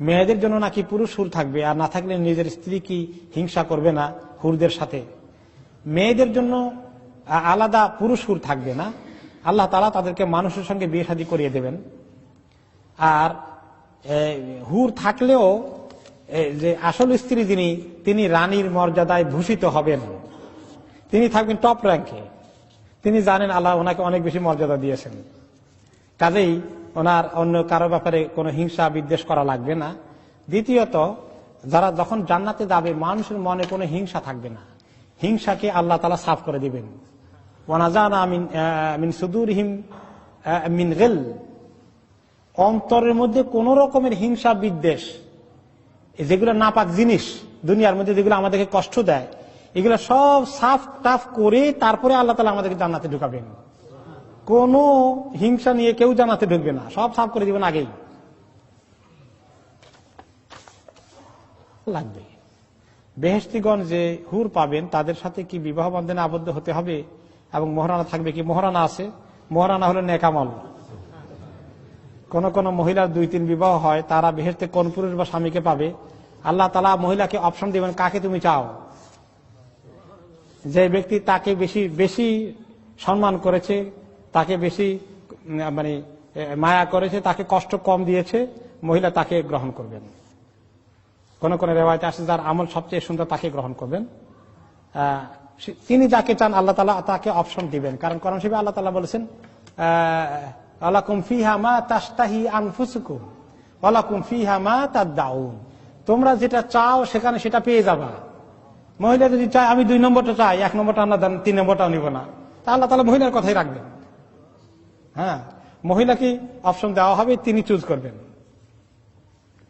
মেয়েদের জন্য নাকি পুরুষ হুর থাকবে, আর না থাকলে নিজের স্ত্রী কি হিংসা করবে না হুরদের সাথে? মেয়েদের জন্য আলাদা পুরুষ হুর থাকবে না। আল্লাহ তালা তাদেরকে মানুষের সঙ্গে বিয়ে শাদী করিয়ে দেবেন। আর হুর থাকলেও যে আসল স্ত্রী যিনি, তিনি রানীর মর্যাদায় ভূষিত হবেন। তিনি থাকবেন টপ র্যাঙ্কে। তিনি জানেন আল্লাহ ওনাকে অনেক বেশি মর্যাদা দিয়েছেন। কাজেই ওনার অন্য কারও ব্যাপারে কোনো হিংসা বিদ্বেষ করা লাগবে না। দ্বিতীয়ত যারা যখন জান্নাতে যাবে মানুষের মনে কোনো হিংসা থাকবে না। হিংসাকে আল্লাহ তালা সাফ করে দিবেন। ওয়ানাজানা মিন সুদুরহিম আহ, মিন গেল। অন্তরের মধ্যে কোন রকমের হিংসা বিদ্বেষ যেগুলো নাপাক জিনিস দুনিয়ার মধ্যে যেগুলো আমাদেরকে কষ্ট দেয় এগুলো সব সাফ টাফ করে তারপরে আল্লাহ তালা আমাদেরকে জান্নাতে ঢুকাবেন। কোন হিংসা নিয়ে কেউ জানাতে ঢুকবে না। সব সাফ করে দিবেন আগেই। লাগবে। বেহেস্তিগণ যে হুর পাবেন, তাদের সাথে কি বিবাহ বন্ধনে আবদ্ধ হতে হবে? এবং মহারানা থাকবে কি? মহারানা আছে। মহারানা হলো নেকামল। কোন কোন মহিলার দুই তিন বিবাহ হয়, তারা বেহেস্তে কোন পুরুষ বা স্বামীকে পাবে? আল্লাহ তালা মহিলাকে অপশন দিবেন, কাকে তুমি চাও? যে ব্যক্তি তাকে বেশি বেশি সম্মান করেছে তাকে বেশি মানে মায়া করেছে, তাকে কষ্ট কম দিয়েছে, মহিলা তাকে গ্রহণ করবেন। কোন কোন রেওয়ায়তে আসে, যার আমল সবচেয়ে সুন্দর তাকে গ্রহণ করবেন। তিনি যাকে চান, আল্লাহ তালা তাকে অপশন দিবেন। কারণ করণ শিবে আল্লাহ তালা বলেছেন মা তাদ্দাউন। তোমরা যেটা চাও, সেখানে সেটা পেয়ে যাবা। মহিলা যদি চায়, আমি দুই নম্বরটা চাই, এক নম্বরটা আমরা তিন নম্বরটাও নিব না। তা আল্লাহ তালা মহিলার কথাই রাখবেন। হ্যাঁ মহিলাকে অপশন দেওয়া হবে তিনি চুজ করবেন।